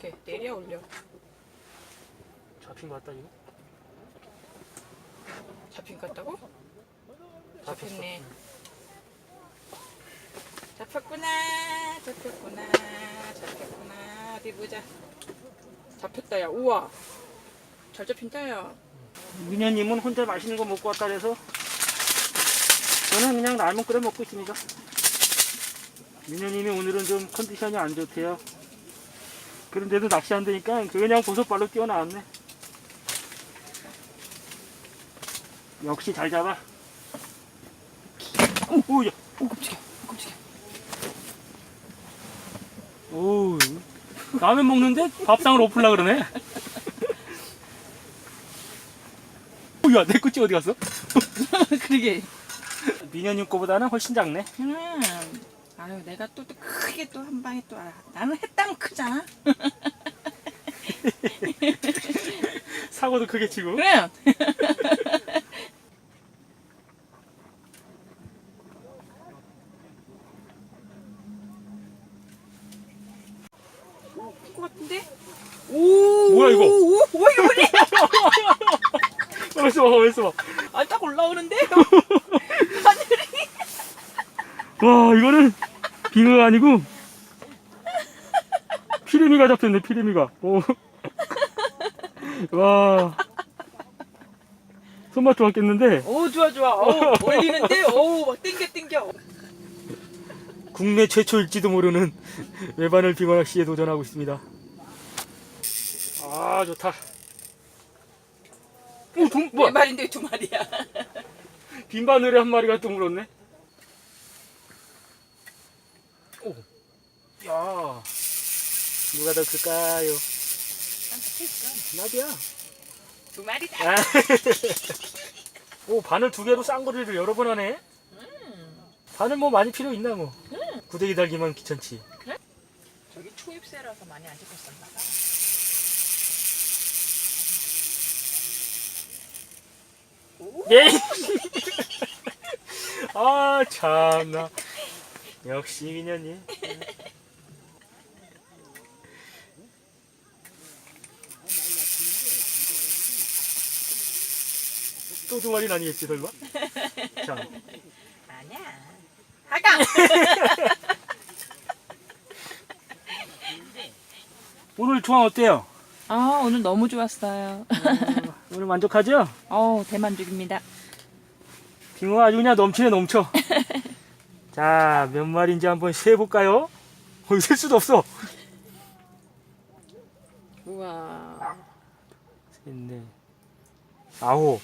어떻게 내려 올려? 잡힌 것 같다 이거. 잡힌 것 같다고? 잡혔네. 잡혔구나. 잡혔구나. 잡혔구나. 어디 보자. 잡혔다 야. 우와. 잘 잡힌다 야. 민현님은 혼자 맛있는 거 먹고 왔다 그래서 저는 그냥 라면 끓여 먹고 있습니다. 민현님이 오늘은 좀 컨디션이 안 좋대요. 그런데도 낚시 안 되니까 그냥 보석발로 뛰어나왔네. 역시 잘 잡아. 오, 야, 오 깜짝이야. 오 깜짝이야. 오, 라면 먹는데 밥상을 엎으려 그러네. 오, 야, 내 꼬치 어디 갔어? 그러게. 민현님 거보다는 훨씬 작네. 음. 아유 내가 또, 또 크게 또 한 방에 또 알아. 나는 했당 크잖아. 사고도 크게 치고. 그래. 큰거 같은데? 오. 뭐야, 이거? 오, 오, 이거 뭐니? 어디서 봐, 어디서 봐. 아, 딱 올라오는데? 와, 이거는 빙어가 아니고 피레미가 잡혔네, 피레미가. 오. 와. 손맛 좋았겠는데 오, 좋아, 좋아. 오, 올리는데? 오, 막 땡겨, 땡겨. 국내 최초일지도 모르는 외바늘 빙어 낚시에 도전하고 있습니다. 아, 좋다. 오, 동, 네 뭐야? 마리인데 두 마리야. 빈 바늘에 한 마리가 또 물었네. 오, 야, 누가 더 클까요? 나비야. 두 마리다. 아. 오, 바늘 두 개로 쌍거리를 여러 번 하네. 바늘 뭐 많이 필요 있나 뭐. 구데기 달기만 귀찮지. 저기 초입새라서 많이 안 잡혔었나 봐. 예. 아 참나. 역시 민현님. 또두 마리는 아니겠지 설마? 자, 아니야. 하강. 오늘 조항 어때요? 아, 오늘 너무 좋았어요. 어, 오늘 만족하죠? 어우, 대만족입니다. 빙어 아주 그냥 넘치네 넘쳐. 자, 몇 마리인지 한번 세볼까요? 어, 셀 수도 없어. 우와. 셋, 넷, 아홉.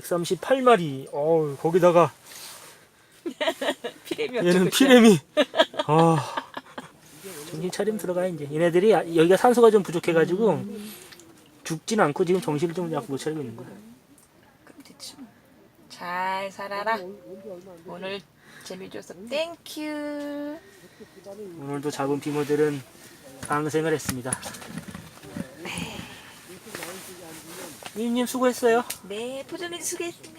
백삼십팔 마리. 어, 거기다가 피레미 얘는 피레미. 아, 정신 차림 들어가 이제. 얘네들이 아- 여기가 산소가 좀 부족해가지고 죽진 않고 지금 정신을 좀약못 차리고 있는 거야. 그럼 됐지 뭐. 잘 살아라. 오늘 재미 줘서 땡큐. 오늘도 잡은 빙어들은 방생을 했습니다. 미님 수고했어요. 네, 포전해 수고했습니다.